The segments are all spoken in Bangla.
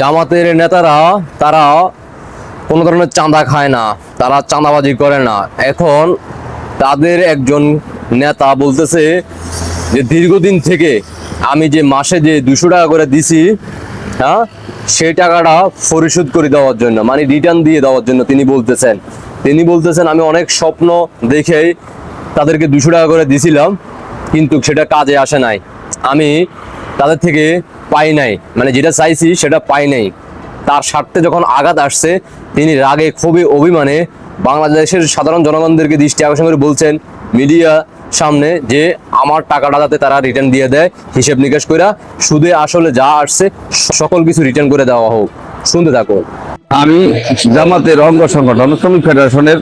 জামাতের নেতারা, তারা কোনো ধরনের চাঁদা খায় না, তারা চাঁদাবাজি করে না। এখন তাদের একজন নেতা বলতেছে যে, দীর্ঘদিন থেকে আমি যে মাসে যে দুশো টাকা করে দিছি হ্যাঁ সেই টাকাটা পরিশোধ করে দেওয়ার জন্য মানে রিটার্ন দিয়ে দেওয়ার জন্য তিনি বলতেছেন। তিনি বলতেছেন, আমি অনেক স্বপ্ন দেখেই তাদেরকে দুশো টাকা করে দিছিলাম, কিন্তু সেটা কাজে আসে নাই। আমি তাদের থেকে পাই নাই। মানে যেটা চাইছি সেটা পাই নাই। তার স্বার্থে যখন আঘাত আসছে, তিনি রাগে খুবই অভিমানে বাংলাদেশের সাধারণ জনগণদেরকে দৃষ্টি আকর্ষণ করে বলছেন, মিডিয়া সামনে যে আমার টাকাটা যাতে তারা রিটার্ন দিয়ে দেয়, হিসেব নিকাশ করে সুদে আসলে যা আসছে, সকল কিছু রিটার্ন করে দেওয়া হোক। শুনতে থাকো আমি জামাতের অঙ্গ সংগঠন, শ্রমিক ফেডারেশনের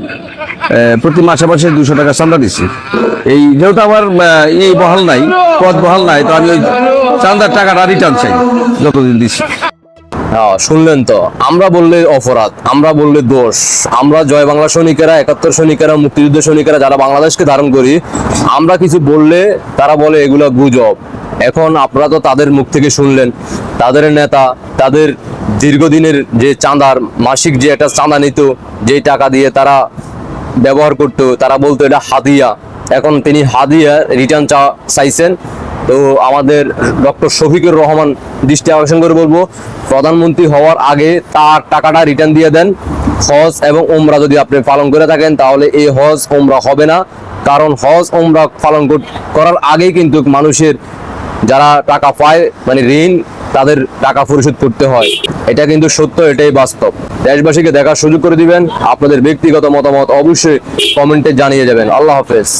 প্রতি মাসে মাসে দুশো টাকা চান্দা দিচ্ছি। এই যেহেতু আমার এই বহাল নাই, পদ বহাল নাই, তো আমি ওই চান্দার টাকাটা রিটার্ন চাই। যতদিন দিচ্ছি হ্যাঁ শুনলেন তো, আমরা বললে অপরাধ, আমরা বললে দোষ, আমরা জয় বাংলা সৈনিকেরা, একাত্তর সৈনিকেরা, মুক্তিযুদ্ধ সৈনিকেরা যারা বাংলাদেশকে ধারণ করি, আমরা কিছু বললে তারা বলে এগুলো গুজব। এখন আপনারা তো তাদের মুখ থেকে শুনলেন, তাদের নেতা, তাদের দীর্ঘদিনের যে চাঁদার মাসিক যে একটা চাঁদা নিত, যেই টাকা দিয়ে তারা ব্যবহার করতো, তারা বলতো এটা হাদিয়া। এখন তিনি হাদিয়া রিটার্ন চা চাইছেন তো আমাদের ডক্টর শফিকুর রহমান দৃষ্টি আকর্ষণ করে বলব, প্রধানমন্ত্রী হওয়ার আগে তার টাকাটা রিটার্ন দিয়ে দেন। হজ এবং ওমরা যদি আপনি পালন করে থাকেন, তাহলে এই হজ ওমরা হবে না। কারণ হজ ওমরা পালন করার আগেই কিন্তু মানুষের যারা টাকা পায় মানে ঋণ, তাদের টাকা পরিশোধ করতে হয়। এটা কিন্তু সত্য, এটাই বাস্তব। দেশবাসীকে দেখার সুযোগ করে দিবেন। আপনাদের ব্যক্তিগত মতামত অবশ্যই কমেন্টে জানিয়ে যাবেন। আল্লাহ হাফেজ।